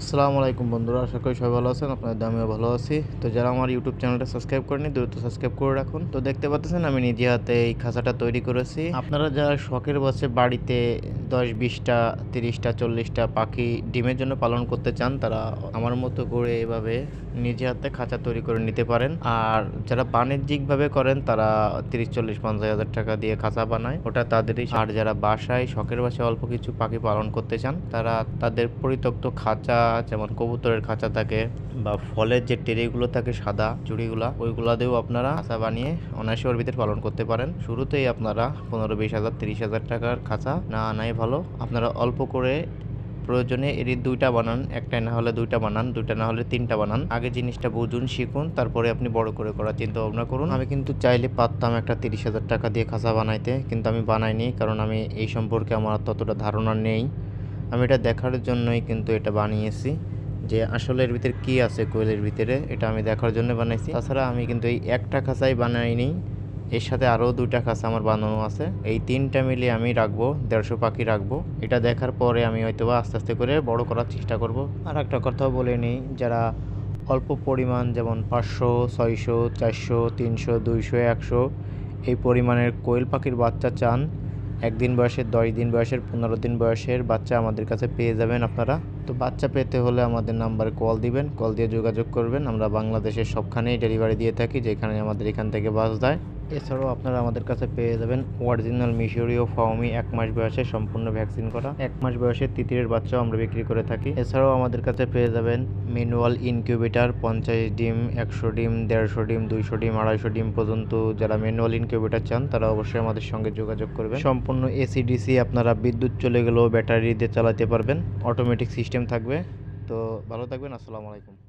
আসসালামু আলাইকুম বন্ধুরা, আশা করি সবাই ভালো আছেন, আপনাদের আমিও ভালো আছি। তো যারা আমার ইউটিউব চ্যানেলটা সাবস্ক্রাইব করেনি দ্রুত সাবস্ক্রাইব করে রাখুন। তো দেখতে পাচ্ছেন, আমি নিজে হাতে এই খাঁচাটা তৈরি করেছি। আপনারা যারা শখের বসে বাড়িতে দশ, বিশটা, তিরিশটা, চল্লিশটা পাখি ডিমের জন্য পালন করতে চান, তারা আমার মতো করে এভাবে নিজে হাতে খাঁচা তৈরি করে নিতে পারেন। আর যারা বাণিজ্যিকভাবে করেন, তারা তিরিশ, চল্লিশ, পঞ্চাশ হাজার টাকা দিয়ে খাঁচা বানায়। ওটা তাদেরই আর যারা বাসায় শখের বাসায় অল্প কিছু পাখি পালন করতে চান, তারা তাদের পরিত্যক্ত খাঁচা, যেমন কবুতরের খাঁচা থাকে বা ফলের যে টেরেগুলো থাকে সাদা চুড়িগুলা, ওইগুলা দিয়েও আপনারা খাঁচা বানিয়ে অনায়াসে ওর ভিতরে পালন করতে পারেন। শুরুতেই আপনারা পনেরো, বিশ হাজার, তিরিশ হাজার টাকার খাঁচা না আনাই ভালো। আপনারা অল্প করে প্রয়োজনে এরই দুইটা বানান, একটাই না হলে দুইটা বানান, দুইটা না হলে তিনটা বানান। আগে জিনিসটা বুঝুন, শিখুন, তারপরে আপনি বড় করে করার চিন্তা ভাবনা করুন। আমি কিন্তু চাইলে পারতাম একটা তিরিশ হাজার টাকা দিয়ে খাঁচা বানাইতে, কিন্তু আমি বানাইনি, কারণ আমি এই সম্পর্কে আমার ততটা ধারণা নেই। আমি এটা দেখার জন্যই কিন্তু এটা বানিয়েছি, যে আসলে এর ভিতরে কী আছে কোয়েলের ভিতরে, এটা আমি দেখার জন্য বানাইছি। তাছাড়া আমি কিন্তু এই একটা খাঁচাই বানাইনি এর সাথে আরও দুইটা খাঁচা আমার বানানো আছে। এই তিনটা মিলিয়ে আমি রাখব, দেড়শো পাখি রাখব। এটা দেখার পরে আমি হয়তো আস্তে আস্তে করে বড় করার চেষ্টা করব। আর একটা কথাও বলে নিই, যারা অল্প পরিমাণ যেমন পাঁচশো, ছয়শো, চারশো, তিনশো, দুইশো, একশো এই পরিমাণের কোয়েল পাখির বাচ্চা চান, একদিন বয়সের, দশ দিন বয়সের, পনেরো দিন বয়সের বাচ্চা আমাদের কাছে পেয়ে যাবেন আপনারা। তো বাচ্চা পেতে হলে আমাদের নাম্বারে কল দিবেন, কল দিয়ে যোগাযোগ করবেন। আমরা বাংলাদেশের সবখানেই ডেলিভারি দিয়ে থাকি, যেখানে আমাদের এখান থেকে বাস যায়। এছাড়াও আপনারা আমাদের কাছে পেয়ে যাবেন অরিজিনাল মিশরীয় ফাউমি এক মাস বয়সে সম্পূর্ণ ভ্যাকসিন করা। এক মাস বয়সে তিতিরের বাচ্চাও আমরা বিক্রি করে থাকি। এছাড়াও আমাদের কাছে পেয়ে যাবেন ম্যানুয়াল ইনকিউবেটার পঞ্চাশ ডিম, একশো ডিম, দেড়শো ডিম, দুইশো ডিম, আড়াইশো ডিম পর্যন্ত যারা ম্যানুয়াল ইনকিউবেটার চান, তারা অবশ্যই আমাদের সঙ্গে যোগাযোগ করবেন। সম্পূর্ণ এসি ডিসি আপনারা বিদ্যুৎ চলে গেলেও ব্যাটারি দিয়ে চালাতে পারবেন। অটোমেটিক সিস্টেম থাকবে। তো ভালো থাকবেন, আসসালামু আলাইকুম।